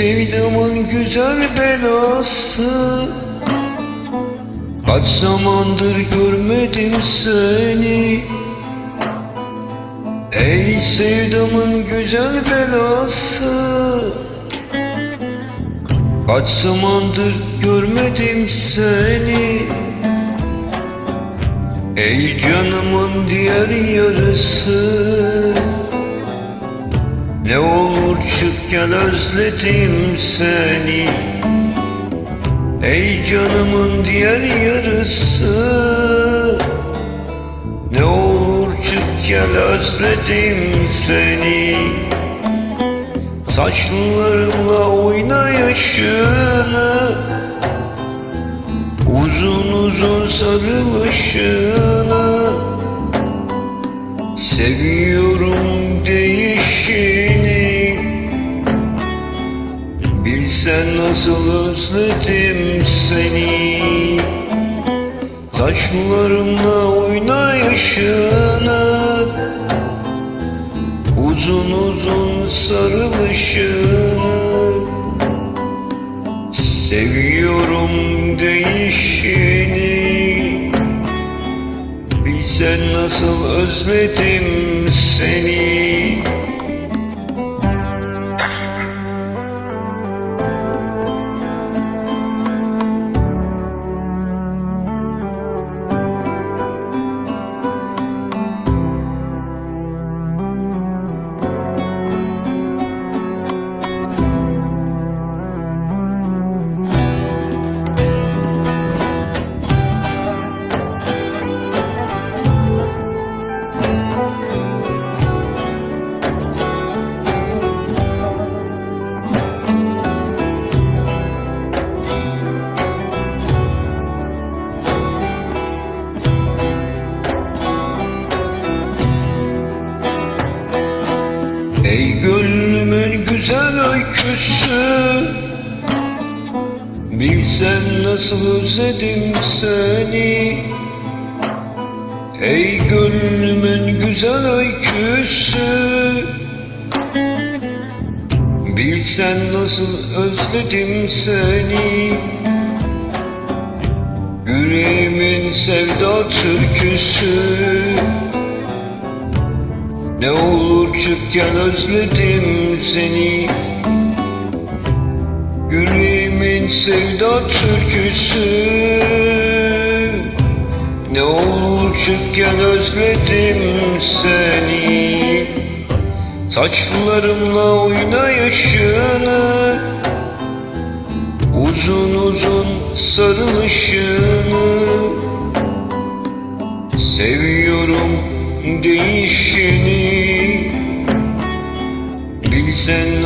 sevdamın güzel belası. Kaç zamandır görmedim seni. Ey sevdamın güzel belası. Kaç zamandır görmedim seni. Ey canımın diğer yarısı Ne olur çık gel özledim seni. Ey canımın diğer yarısı. Ne olur çık gel özledim seni. Saçlarımla oyna yaşını. Uzun uzun sarılışını. Seviyorum değişini nasıl özledim seni? Saçlarımla oyna yaşını. Uzun uzun sarılışını. Seviyorum değişini. Bilsen nasıl özledim seni güzel öyküsü. Bilsen nasıl özledim seni. Ey gönlümün güzel öyküsü. Bilsen nasıl özledim seni. Yüreğimin sevda türküsü ne olur çık gel özledim seni. Yüreğimin sevda türküsü. Ne olur çık gel özledim seni. Saçlarımla oyna yaşını Uzun uzun sarılışını. Seviyorum değişini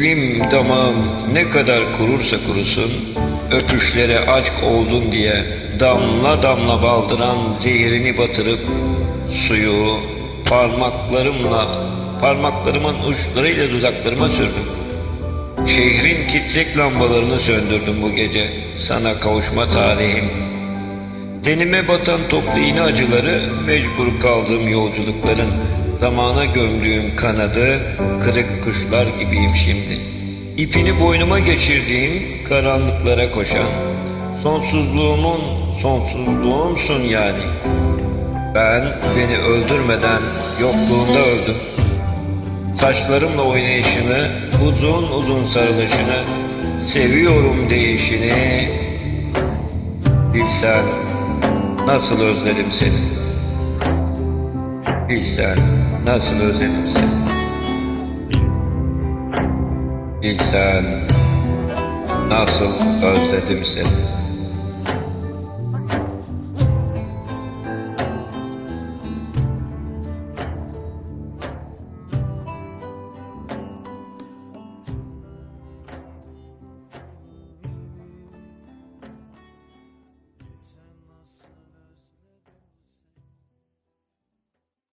Dilim damağım ne kadar kurursa kurusun Öpüşlere aşk oldun diye Damla damla baldıran zehirini batırıp Suyu parmaklarımla Parmaklarımın uçlarıyla dudaklarıma sürdüm. Şehrin titrek lambalarını söndürdüm bu gece Sana kavuşma tarihim. Tenime batan toplu iğne acıları, mecbur kaldığım yolculukların, zamana gömdüğüm kanadı, kırık kuşlar gibiyim şimdi. İpini boynuma geçirdiğim, karanlıklara koşan, sonsuzluğumun sonsuzluğumsun yani. Ben beni öldürmeden yokluğunda öldüm. Saçlarımla oynayışını, uzun uzun sarılışını, seviyorum değişini, Bilsen nasıl özledim seni Bilsen nasıl özledim seni Bilsen nasıl özledim seni